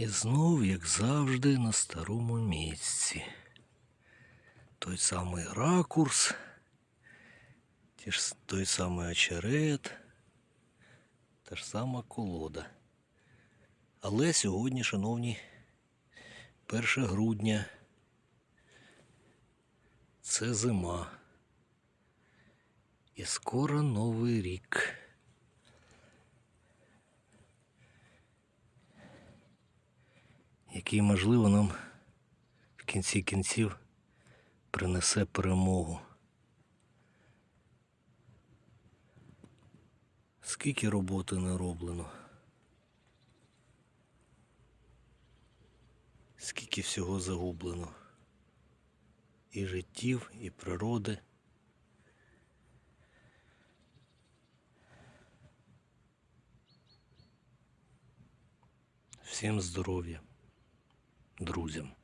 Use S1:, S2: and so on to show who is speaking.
S1: І знов, як завжди, на старому місці. Той самий ракурс, той самий очерет, та ж сама колода. Але сьогодні, шановні, 1 грудня. Це зима. І скоро Новий рік. Який, можливо, нам в кінці кінців принесе перемогу. Скільки роботи не роблено. Скільки всього загублено. І життів, і природи. Всім здоров'я, друзям.